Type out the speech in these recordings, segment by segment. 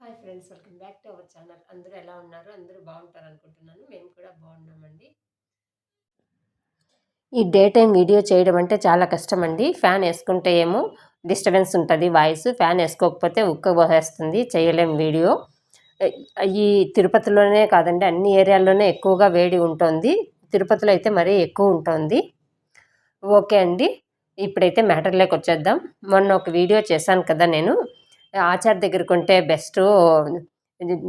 Hi friends welcome back to our channel. అందరూ ఎలా ఉన్నారు? అందరూ బాగుంటారు అనుకుంటున్నాను మేము కూడా బాగున్నామండి. ఈ డే టైం వీడియో చేయడం అంటే చాలా కష్టం అండి ఫ్యాన్ వేసుకుంటే ఏమో డిస్టర్బెన్స్ ఉంటుంది వాయిస్. ఫ్యాన్ వేసుకోకపోతే ఉక్క పోసేస్తుంది చేయలేం వీడియో. ఈ తిరుపతిలోనే కాదండి అన్ని ఏరియాల్లోనే ఎక్కువగా వేడి ఉంటుంది. తిరుపతిలో అయితే మరీ ఎక్కువ ఉంటుంది. ఓకే అండి ఇప్పుడైతే మ్యాటర్లోకి వచ్చేద్దాం. మొన్న ఒక వీడియో చేశాను కదా నేను. ఆచార్ దగ్గర కొంటే బెస్ట్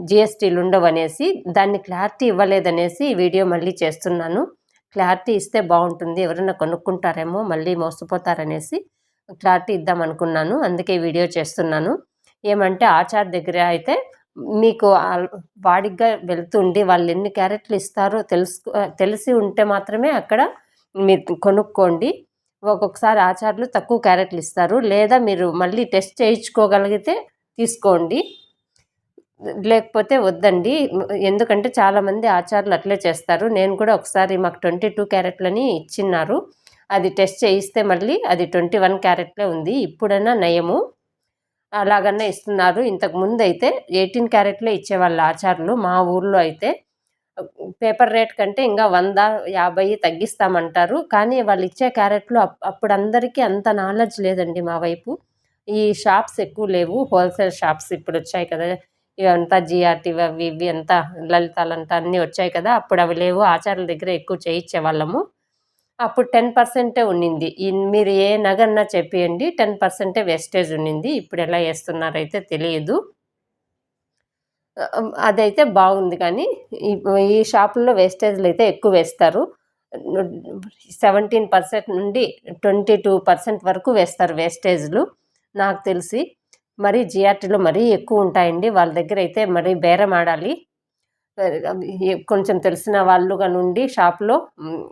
జిఎస్టీలు ఉండవు అనేసి దాన్ని క్లారిటీ ఇవ్వలేదనేసి వీడియో మళ్ళీ చేస్తున్నాను. క్లారిటీ ఇస్తే బాగుంటుంది. ఎవరైనా కొనుక్కుంటారేమో మళ్ళీ మోసపోతారనేసి క్లారిటీ ఇద్దాం అనుకున్నాను. అందుకే వీడియో చేస్తున్నాను. ఏమంటే ఆచార్ దగ్గర అయితే మీకు వాడిగా వెళ్తుండి వాళ్ళు ఎన్ని క్యారెట్లు ఇస్తారో తెలుసు తెలిసి ఉంటే మాత్రమే అక్కడ మీరు కొనుక్కోండి. ఒక్కొక్కసారి ఆచార్లు తక్కువ క్యారెట్లు ఇస్తారు. లేదా మీరు మళ్ళీ టెస్ట్ చేయించుకోగలిగితే తీసుకోండి. లేకపోతే వద్దండి. ఎందుకంటే చాలామంది ఆచార్యులు అట్లే చేస్తారు. నేను కూడా ఒకసారి మాకు ట్వంటీ టూ క్యారెట్లని ఇచ్చిన్నారు. అది టెస్ట్ చేయిస్తే మళ్ళీ అది ట్వంటీ వన్ క్యారెట్లే ఉంది. ఇప్పుడైనా నయము. అలాగన్నా ఇస్తున్నారు. ఇంతకు ముందు అయితే ఎయిటీన్ క్యారెట్లే ఇచ్చేవాళ్ళు ఆచార్యులు మా ఊర్లో అయితే. పేపర్ రేట్ కంటే ఇంకా వంద యాభై తగ్గిస్తామంటారు. కానీ వాళ్ళు ఇచ్చే క్యారెట్లు అప్పుడు అందరికీ అంత నాలెడ్జ్ లేదండి మా వైపు. ఈ షాప్స్ ఎక్కువ లేవు. హోల్సేల్ షాప్స్ ఇప్పుడు వచ్చాయి కదా. ఇవంతా జిఆర్టీ అవి ఇవి అంతా లలితాలంతా అన్నీ వచ్చాయి కదా. అప్పుడు అవి లేవు. ఆచార్యుల దగ్గర ఎక్కువ చేయించే వాళ్ళము. అప్పుడు టెన్ పర్సెంటే ఉన్నింది. మీరు ఏ నగన్నా చెప్పేయండి. టెన్ పర్సెంటే వేస్టేజ్ ఉన్నింది. ఇప్పుడు ఎలా వేస్తున్నారైతే తెలియదు. అదైతే బాగుంది కానీ ఈ షాపుల్లో వేస్టేజ్లు అయితే ఎక్కువ వేస్తారు. సెవెంటీన్ పర్సెంట్ నుండి ట్వంటీ టూ పర్సెంట్ వరకు వేస్తారు వేస్టేజ్లు నాకు తెలిసి. మరీ జిఆర్టీలో మరీ ఎక్కువ ఉంటాయండి. వాళ్ళ దగ్గర అయితే మరీ బేరం ఆడాలి. కొంచెం తెలిసిన వాళ్ళు నుండి షాప్లో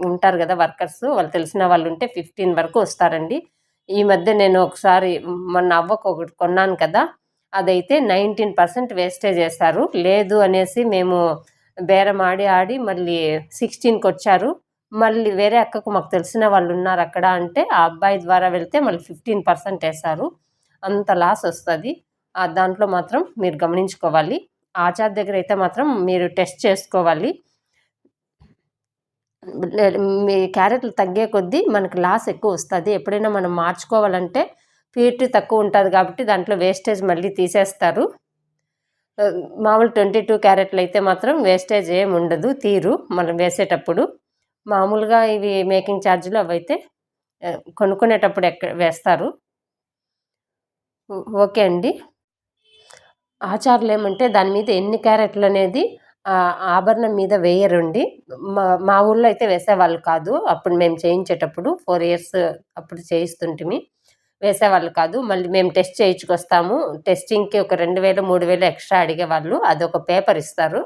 ఉంటారు కదా వర్కర్స్ వాళ్ళు తెలిసిన వాళ్ళు ఉంటే ఫిఫ్టీన్ వరకు వస్తారండి. ఈ మధ్య నేను ఒకసారి మొన్న అవ్వకు ఒకటి కొన్నాను కదా. అదైతే నైన్టీన్ పర్సెంట్ వేస్టేజ్ చేస్తారు. లేదు అనేసి మేము బేరం ఆడి ఆడి మళ్ళీ సిక్స్టీన్కి వచ్చారు. మళ్ళీ వేరే అక్కకు మాకు తెలిసిన వాళ్ళు ఉన్నారు అక్కడ అంటే ఆ అబ్బాయి ద్వారా వెళ్తే మళ్ళీ ఫిఫ్టీన్ పర్సెంట్ వేస్తారు అంత లాస్ వస్తుంది. దాంట్లో మాత్రం మీరు గమనించుకోవాలి. ఆచార్ దగ్గర అయితే మాత్రం మీరు టెస్ట్ చేసుకోవాలి. మీ క్యారెట్లు తగ్గే కొద్దీ మనకు లాస్ ఎక్కువ వస్తుంది. ఎప్పుడైనా మనం మార్చుకోవాలంటే ప్యూరిటీ తక్కువ ఉంటుంది కాబట్టి దాంట్లో వేస్టేజ్ మళ్ళీ తీసేస్తారు. మామూలు ట్వంటీ టూ క్యారెట్లు అయితే మాత్రం వేస్టేజ్ ఏమి ఉండదు తీరు మనం వేసేటప్పుడు. మామూలుగా ఇవి మేకింగ్ ఛార్జీలు అవైతే కొనుక్కునేటప్పుడు ఎక్కడ వేస్తారు. ఓకే అండి. ఆచారాలు ఏమంటే దాని మీద ఎన్ని క్యారెట్లు అనేది ఆభరణం మీద వేయరండి. మా మా ఊళ్ళో అయితే వేసేవాళ్ళు కాదు. అప్పుడు మేము చేయించేటప్పుడు ఫోర్ ఇయర్స్ అప్పుడు చేయిస్తుంటిమి. వేసేవాళ్ళు కాదు. మళ్ళీ మేము టెస్ట్ చేయించుకొస్తాము. టెస్టింగ్కి ఒక రెండు వేలు మూడు వేలు ఎక్స్ట్రా అడిగేవాళ్ళు. అది ఒక పేపర్ ఇస్తారు.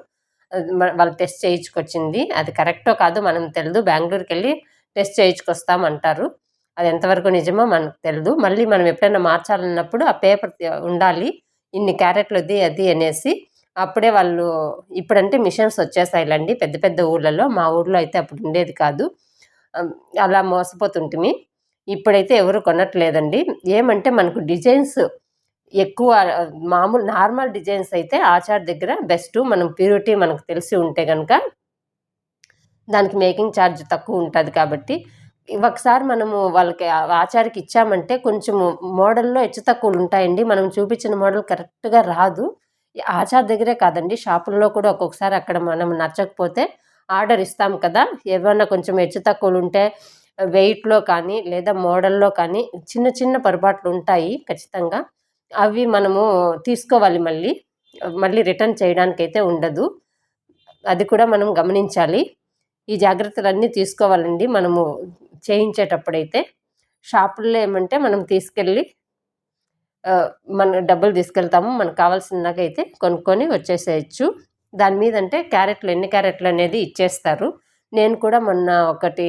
వాళ్ళు టెస్ట్ చేయించుకొచ్చింది. అది కరెక్టో కాదు మనం తెలియదు బెంగళూరుకి వెళ్ళి టెస్ట్ చేయించుకొస్తాం అంటారు అది ఎంతవరకు నిజమో మనకు తెలియదు మళ్ళీ మనం ఎప్పుడైనా మార్చాలన్నప్పుడు ఆ పేపర్ ఉండాలి. ఇన్ని క్యారెట్లు అది అది అనేసి అప్పుడే వాళ్ళు ఇప్పుడంటే మిషన్స్ వచ్చేసాయిలండి. పెద్ద పెద్ద ఊళ్ళలో. మా ఊళ్ళో అయితే అప్పుడు ఉండేది కాదు. అలా మోసపోతుంటిమి. ఇప్పుడైతే ఎవరు కొనట్లేదండి. ఏమంటే మనకు డిజైన్స్ ఎక్కువ మామూలు నార్మల్ డిజైన్స్ అయితే ఆచార్ దగ్గర బెస్ట్. మనం ప్యూరిటీ మనకు తెలిసి ఉంటే కనుక దానికి మేకింగ్ ఛార్జ్ తక్కువ ఉంటుంది కాబట్టి. ఒకసారి మనము వాళ్ళకి ఆచారికి ఇచ్చామంటే కొంచెం మోడల్లో హెచ్చు తక్కువలు ఉంటాయండి. మనం చూపించిన మోడల్ కరెక్ట్గా రాదు. ఆచార్ దగ్గరే కాదండి. షాపుల్లో కూడా ఒక్కొక్కసారి అక్కడ మనం నచ్చకపోతే ఆర్డర్ ఇస్తాం కదా. ఏమైనా కొంచెం హెచ్చు తక్కువలు ఉంటే వెయిట్లో కానీ లేదా మోడల్లో కానీ చిన్న చిన్న పొరపాట్లు ఉంటాయి ఖచ్చితంగా. అవి మనము తీసుకోవాలి మళ్ళీ. మళ్ళీ రిటర్న్ చేయడానికైతే ఉండదు. అది కూడా మనం గమనించాలి. ఈ జాగ్రత్తలన్నీ తీసుకోవాలండి మనము చేయించేటప్పుడైతే. షాపుల్లో ఏమంటే మనం తీసుకెళ్ళి మన డబ్బులు తీసుకెళ్తాము. మనకు కావాల్సినకైతే కొనుక్కొని వచ్చేసేయచ్చు. దాని మీద అంటే క్యారెట్లు ఎన్ని క్యారెట్లు అనేది ఇచ్చేస్తారు. నేను కూడా మొన్న ఒకటి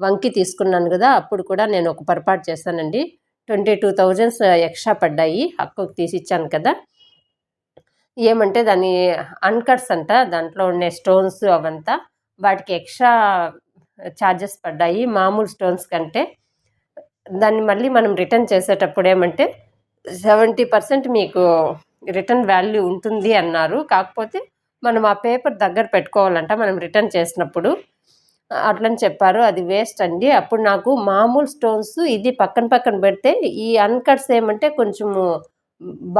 వంకి తీసుకున్నాను కదా అప్పుడు కూడా నేను ఒక పొరపాటు చేశానండి. ట్వంటీ టూ థౌజండ్స్ ఎక్స్ట్రా పడ్డాయి అక్కకు తీసి ఇచ్చాను కదా. ఏమంటే దాని అన్కట్స్ అంట దాంట్లో ఉండే స్టోన్స్ అవంతా వాటికి ఎక్స్ట్రా ఛార్జెస్ పడ్డాయి. మామూలు స్టోన్స్ కంటే దాన్ని మళ్ళీ మనం రిటర్న్ చేసేటప్పుడు ఏమంటే సెవెంటీ పర్సెంట్ మీకు రిటర్న్ వాల్యూ ఉంటుంది అన్నారు. కాకపోతే మనం ఆ పేపర్ దగ్గర పెట్టుకోవాలంట మనం రిటర్న్ చేసినప్పుడు. అట్లని చెప్పారు. అది వేస్ట్ అండి. అప్పుడు నాకు మామూలు స్టోన్స్ ఇది పక్కన పక్కన పెడితే ఈ అన్కట్స్ ఏమంటే కొంచెము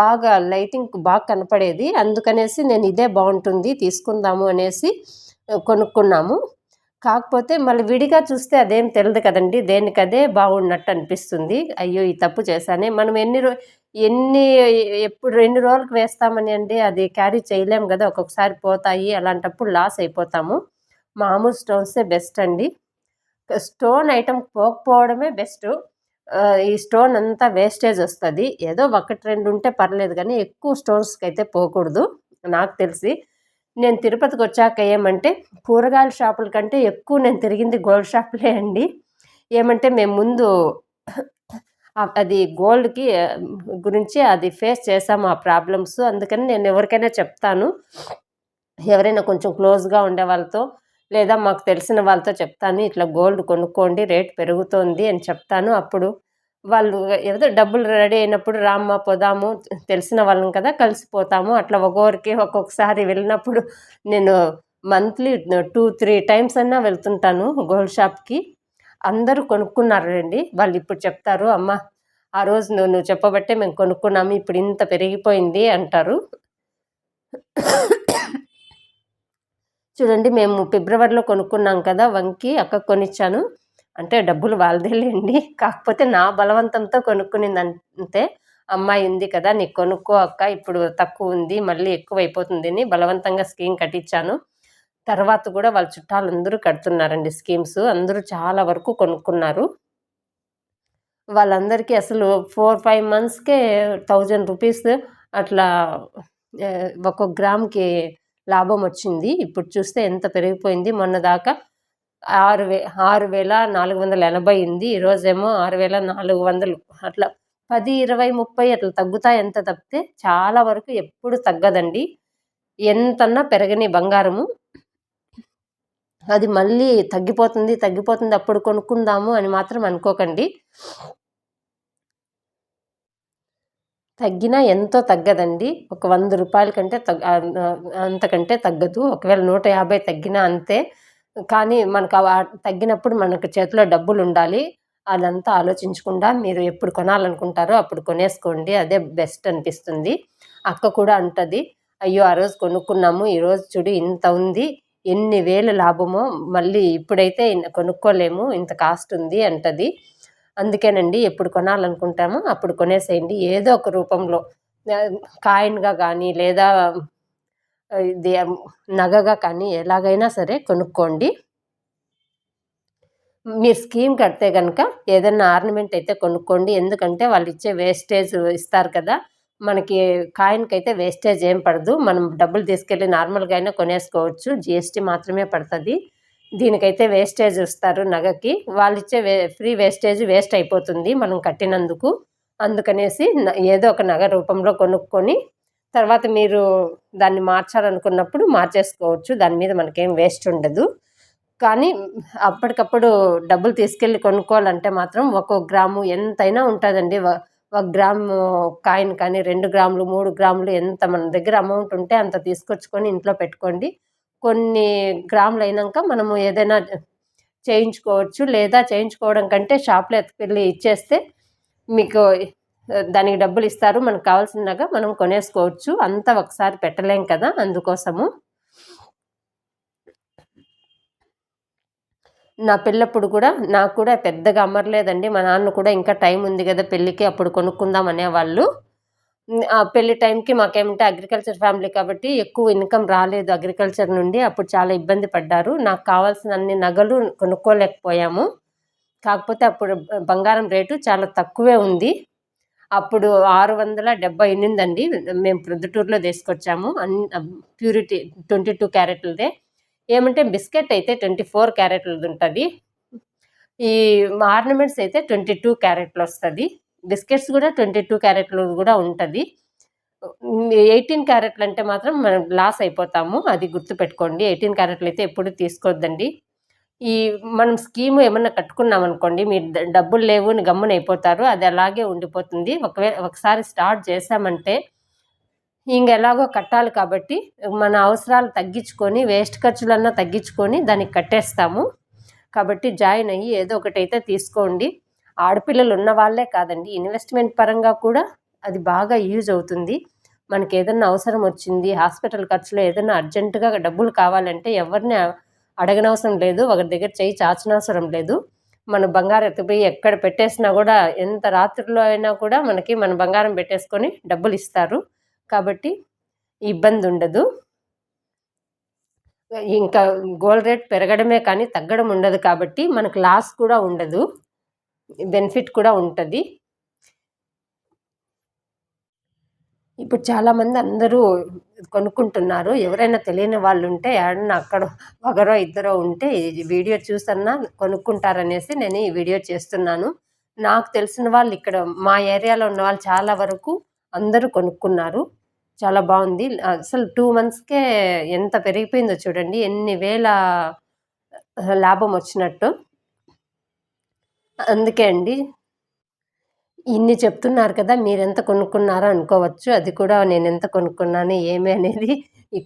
బాగా లైటింగ్ బాగా కనపడేది. అందుకనేసి నేను ఇదే బాగుంటుంది తీసుకుందాము అనేసి కొనుక్కున్నాము. కాకపోతే మళ్ళీ విడిగా చూస్తే అదేం తెలియదు కదండి. దేనికదే బాగున్నట్టు అనిపిస్తుంది. అయ్యో ఈ తప్పు చేశానే. మనం ఎన్ని రో ఎన్ని ఎప్పుడు రెండు రోజులకు వేస్తామని అండి. అది క్యారీ చేయలేము కదా. ఒక్కొక్కసారి పోతాయి. అలాంటప్పుడు లాస్ అయిపోతాము. మామూలు స్టోన్సే బెస్ట్ అండి స్టోన్ ఐటమ్ పోకపోవడమే బెస్ట్. ఈ స్టోన్ అంతా వేస్టేజ్ వస్తుంది. ఏదో ఒకటి రెండు ఉంటే పర్లేదు కానీ ఎక్కువ స్టోన్స్కి అయితే పోకూడదు నాకు తెలిసి. నేను తిరుపతికి వచ్చాక ఏమంటే కూరగాయల షాపుల కంటే ఎక్కువ నేను తిరిగింది గోల్డ్ షాపులే అండి. ఏమంటే మేము ముందు అది గోల్డ్కి గురించి అది ఫేస్ చేసాము ఆ ప్రాబ్లమ్స్. అందుకని నేను ఎవరికైనా చెప్తాను. ఎవరైనా కొంచెం క్లోజ్గా ఉండే వాళ్ళతో లేదా మాకు తెలిసిన వాళ్ళతో చెప్తాను ఇట్లా గోల్డ్ కొనుక్కోండి రేట్ పెరుగుతోంది అని చెప్తాను. అప్పుడు వాళ్ళు ఏదో డబ్బులు రెడీ అయినప్పుడు రామ్మ పోదాము తెలిసిన వాళ్ళం కదా కలిసిపోతాము. అట్లా ఒక్కొక్కరికి ఒక్కొక్కసారి వెళ్ళినప్పుడు నేను మంత్లీ టూ త్రీ టైమ్స్ అన్నా వెళ్తుంటాను గోల్డ్ షాప్కి. అందరూ కొనుక్కున్నారండి. వాళ్ళు ఇప్పుడు చెప్తారు అమ్మ ఆ రోజు నువ్వు నువ్వు చెప్పబట్టే మేము కొనుక్కున్నాము ఇప్పుడు ఇంత పెరిగిపోయింది అంటారు. చూడండి మేము ఫిబ్రవరిలో కొనుక్కున్నాం కదా వంకి అక్క కొనిచ్చాను. అంటే డబ్బులు వాళ్ళదేలేండి కాకపోతే నా బలవంతంతో కొనుక్కునింది అంతే. అమ్మాయి ఉంది కదా నీకు కొనుక్కో అక్క ఇప్పుడు తక్కువ ఉంది మళ్ళీ ఎక్కువ అయిపోతుంది అని బలవంతంగా స్కీమ్ కట్టించాను తర్వాత కూడా వాళ్ళ చుట్టాలు అందరూ కడుతున్నారండి స్కీమ్స్. అందరూ చాలా వరకు కొనుక్కున్నారు. వాళ్ళందరికీ అసలు ఫోర్ ఫైవ్ మంత్స్కే థౌజండ్ రూపీస్ అట్లా ఒక్కొక్క గ్రామ్కి లాభం వచ్చింది. ఇప్పుడు చూస్తే ఎంత పెరిగిపోయింది? మొన్న దాకా ఆరు వే ఆరు వేల నాలుగు వందల ఎనభై ఉంది. ఈరోజేమో ఆరు వేల నాలుగు వందలు అట్లా పది ఇరవై ముప్పై అట్లా తగ్గుతాయి ఎంత తప్పితే చాలా వరకు ఎప్పుడు తగ్గదండి. ఎంతన్నా పెరగని బంగారము. అది మళ్ళీ తగ్గిపోతుంది తగ్గిపోతుంది. అప్పుడు కొనుక్కుందాము అని మాత్రం అనుకోకండి. తగ్గినా ఎంతో తగ్గదండి. ఒక వంద రూపాయల కంటే తగ్గ అంతకంటే తగ్గదు. ఒకవేళ నూట యాభై తగ్గినా అంతే. కానీ మనకు తగ్గినప్పుడు మనకు చేతిలో డబ్బులు ఉండాలి. అదంతా ఆలోచించకుండా మీరు ఎప్పుడు కొనాలనుకుంటారో అప్పుడు కొనేసుకోండి. అదే బెస్ట్ అనిపిస్తుంది. అక్క కూడా అంటది అయ్యో ఆ రోజు కొనుక్కున్నాము. ఈరోజు చూడు ఇంత ఉంది. ఎన్ని వేలు లాభమో మళ్ళీ ఇప్పుడైతే కొనుక్కోలేము. ఇంత కాస్ట్ ఉంది అంటది. అందుకేనండి ఎప్పుడు కొనాలనుకుంటామో అప్పుడు కొనేసేయండి. ఏదో ఒక రూపంలో. కాయిన్గా కానీ లేదా ఇది నగగా కానీ ఎలాగైనా సరే కొనుక్కోండి. మీరు స్కీమ్ కడితే కనుక ఏదైనా ఆర్నమెంట్ అయితే కొనుక్కోండి. ఎందుకంటే వాళ్ళు ఇచ్చే వేస్టేజ్ ఇస్తారు కదా. మనకి కాయిన్కి అయితే వేస్టేజ్ ఏం పడదు. మనం డబ్బులు తీసుకెళ్ళి నార్మల్గా అయినా కొనేసుకోవచ్చు. జిఎస్టీ మాత్రమే పడుతుంది. దీనికైతే వేస్టేజ్ ఇస్తారు నగకి. వాళ్ళు ఇచ్చే వే ఫ్రీ వేస్టేజ్ వేస్ట్ అయిపోతుంది మనం కట్టినందుకు. అందుకనేసి ఏదో ఒక నగ రూపంలో కొనుక్కొని తర్వాత మీరు దాన్ని మార్చాలనుకున్నప్పుడు మార్చేసుకోవచ్చు. దాని మీద మనకేం వేస్ట్ ఉండదు. కానీ అప్పటికప్పుడు డబ్బులు తీసుకెళ్ళి కొనుక్కోవాలంటే మాత్రం ఒక్కొక్క గ్రాము ఎంతైనా ఉంటుందండి. ఒక గ్రాము కాయిన్ కానీ రెండు గ్రాములు మూడు గ్రాములు ఎంత మన దగ్గర అమౌంట్ ఉంటే అంత తీసుకొచ్చుకొని ఇంట్లో పెట్టుకోండి. కొన్ని గ్రాములు అయినాక మనము ఏదైనా చేయించుకోవచ్చు లేదా చేయించుకోవడం కంటే షాప్లో ఎత్తుకెళ్ళి ఇచ్చేస్తే మీకు దానికి డబ్బులు ఇస్తారు. మనకు కావాల్సినగా మనం కొనేసుకోవచ్చు. అంతా ఒకసారి పెట్టలేం కదా అందుకోసము. నా పెళ్ళప్పుడు కూడా నాకు కూడా పెద్దగా అమ్మర్లేదండి మా నాన్న కూడా ఇంకా టైం ఉంది కదా పెళ్ళికి అప్పుడు కొనుక్కుందాం అనేవాళ్ళు. పెళ్ళి టైంకి మాకేమంటే అగ్రికల్చర్ ఫ్యామిలీ కాబట్టి ఎక్కువ ఇన్కమ్ రాలేదు అగ్రికల్చర్ నుండి. అప్పుడు చాలా ఇబ్బంది పడ్డారు. నాకు కావాల్సిన అన్ని నగలు కొనుక్కోలేకపోయాము. కాకపోతే అప్పుడు బంగారం రేటు చాలా తక్కువే ఉంది. అప్పుడు ఆరు వందల డెబ్బై ఎనిమిది మేము ప్రొద్దుటూరులో తీసుకొచ్చాము. అన్ ప్యూరిటీ ట్వంటీ టూ క్యారెట్లదే. ఏమంటే బిస్కెట్ అయితే ట్వంటీ ఫోర్ క్యారెట్లది ఉంటుంది. ఈ ఆర్నమెంట్స్ అయితే ట్వంటీ టూ క్యారెట్లు వస్తుంది బిస్కెట్స్ కూడా ట్వంటీ టూ క్యారెట్లు కూడా ఉంటుంది. ఎయిటీన్ క్యారెట్లు అంటే మాత్రం మనం లాస్ అయిపోతాము. అది గుర్తుపెట్టుకోండి. ఎయిటీన్ క్యారెట్లు అయితే ఎప్పుడు తీసుకోవద్దండి ఈ మనం స్కీమ్ ఏమన్నా కట్టుకున్నాం అనుకోండి మీరు డబ్బులు లేవు అని గమ్మున అయిపోతారు. అది అలాగే ఉండిపోతుంది. ఒకవేళ ఒకసారి స్టార్ట్ చేసామంటే ఇంకెలాగో కట్టాలి కాబట్టి మన అవసరాలు తగ్గించుకొని వేస్ట్ ఖర్చులన్నా తగ్గించుకొని దానికి కట్టేస్తాము. కాబట్టి జాయిన్ అయ్యి ఏదో ఒకటి అయితే తీసుకోండి. ఆడపిల్లలు ఉన్న వాళ్ళే కాదండి. ఇన్వెస్ట్మెంట్ పరంగా కూడా అది బాగా యూజ్ అవుతుంది. మనకి ఏదన్నా అవసరం వచ్చింది హాస్పిటల్ ఖర్చులో ఏదైనా అర్జెంటుగా డబ్బులు కావాలంటే ఎవరిని అడగనవసరం లేదు. ఒకరి దగ్గర చేయి చాచనవసరం లేదు. మన బంగారం ఎత్తిపోయి ఎక్కడ పెట్టేసినా కూడా ఎంత రాత్రిలో అయినా కూడా మనకి మన బంగారం పెట్టేసుకొని డబ్బులు ఇస్తారు. కాబట్టి ఇబ్బంది ఉండదు. ఇంకా గోల్డ్ రేట్ పెరగడమే కానీ తగ్గడం ఉండదు కాబట్టి మనకు లాస్ కూడా ఉండదు. బెనిఫిట్ కూడా ఉంటుంది. ఇప్పుడు చాలామంది అందరూ కొనుక్కుంటున్నారు. ఎవరైనా తెలియని వాళ్ళు ఉంటే ఏడన్నా అక్కడ ఒకరో ఇద్దరో ఉంటే వీడియో చూసన్నా కొనుక్కుంటారనేసి నేను ఈ వీడియో చేస్తున్నాను. నాకు తెలిసిన వాళ్ళు ఇక్కడ మా ఏరియాలో ఉన్న వాళ్ళు చాలా వరకు అందరూ కొనుక్కున్నారు. చాలా బాగుంది. అసలు టూ మంత్స్కే ఎంత పెరిగిపోయిందో చూడండి. ఎన్ని వేల లాభం వచ్చినట్టు. అందుకే అండి. ఇన్ని చెప్తున్నారు కదా మీరు ఎంత కొనుక్కున్నారో అనుకోవచ్చు. అది కూడా నేను ఎంత కొనుక్కున్నాను ఏమి అనేది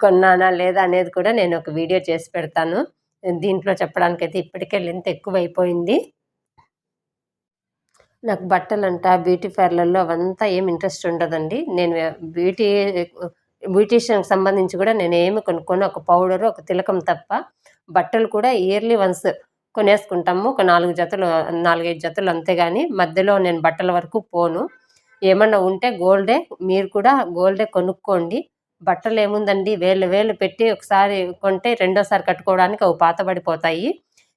కొన్నానా లేదా అనేది కూడా నేను ఒక వీడియో చేసి పెడతాను. దీంట్లో చెప్పడానికైతే ఇప్పటికే లెంత్ ఎక్కువైపోయింది. నాకు బట్టలంట బ్యూటీ పార్లర్లో అవంతా ఏమి ఇంట్రెస్ట్ ఉండదండి. నేను బ్యూటీ బ్యూటీషియన్కి సంబంధించి కూడా నేను ఏమి కొనుక్కోను. ఒక పౌడరు ఒక తిలకం తప్ప బట్టలు కూడా ఇయర్లీ వన్స్ కొనేసుకుంటాము. ఒక నాలుగు జతలు నాలుగైదు జతలు అంతేగాని మధ్యలో నేను బట్టల వరకు పోను. ఏమన్నా ఉంటే గోల్డే మీరు కూడా గోల్డే కొనుక్కోండి. బట్టలు ఏముందండి? వేలు వేలు పెట్టి ఒకసారి కొంటే రెండోసారి కట్టుకోవడానికి అవి పాతబడిపోతాయి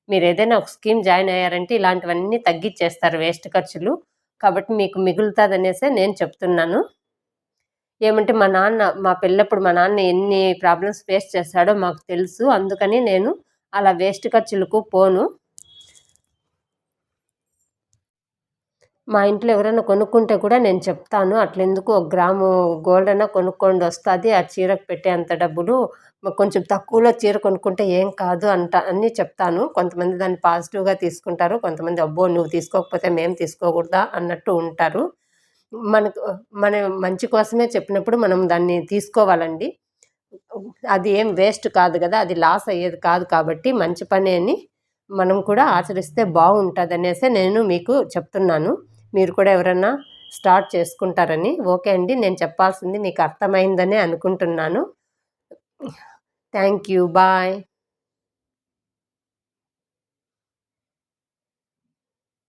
మీరు ఏదైనా ఒక స్కీమ్ జాయిన్ అయ్యారంటే ఇలాంటివన్నీ తగ్గించేస్తారు వేస్ట్ ఖర్చులు. కాబట్టి మీకు మిగులుతుందనేసే నేను చెప్తున్నాను. ఏమంటే మా నాన్న మా పిల్లప్పుడు మా నాన్న ఎన్ని ప్రాబ్లమ్స్ ఫేస్ చేస్తాడో మాకు తెలుసు. అందుకని నేను అలా వేస్ట్ ఖర్చులకు పోను. మా ఇంట్లో ఎవరైనా కొనుక్కుంటే కూడా నేను చెప్తాను. అట్లెందుకు ఒక గ్రాము గోల్డ్ అయినా కొనుక్కోండి వస్తుంది. ఆ చీరకు పెట్టే అంత డబ్బులు కొంచెం తక్కువలో చీర కొనుక్కుంటే ఏం కాదు అంట అని చెప్తాను. కొంతమంది దాన్ని పాజిటివ్గా తీసుకుంటారు కొంతమంది అబ్బో నువ్వు తీసుకోకపోతే మేము తీసుకోకూడదా అన్నట్టు ఉంటారు. మనకు మన మంచి కోసమే చెప్పినప్పుడు మనం దాన్ని తీసుకోవాలండి. అది ఏం వేస్ట్ కాదు కదా అది లాస్ అయ్యేది కాదు కాబట్టి మంచి పని అని మనం కూడా ఆచరిస్తే బాగుంటుంది అనేసి నేను మీకు చెప్తున్నాను. మీరు కూడా ఎవరన్నా స్టార్ట్ చేసుకుంటారని ఓకే అండి నేను చెప్పాల్సింది మీకు అర్థమైందని అనుకుంటున్నాను. Thank you bye.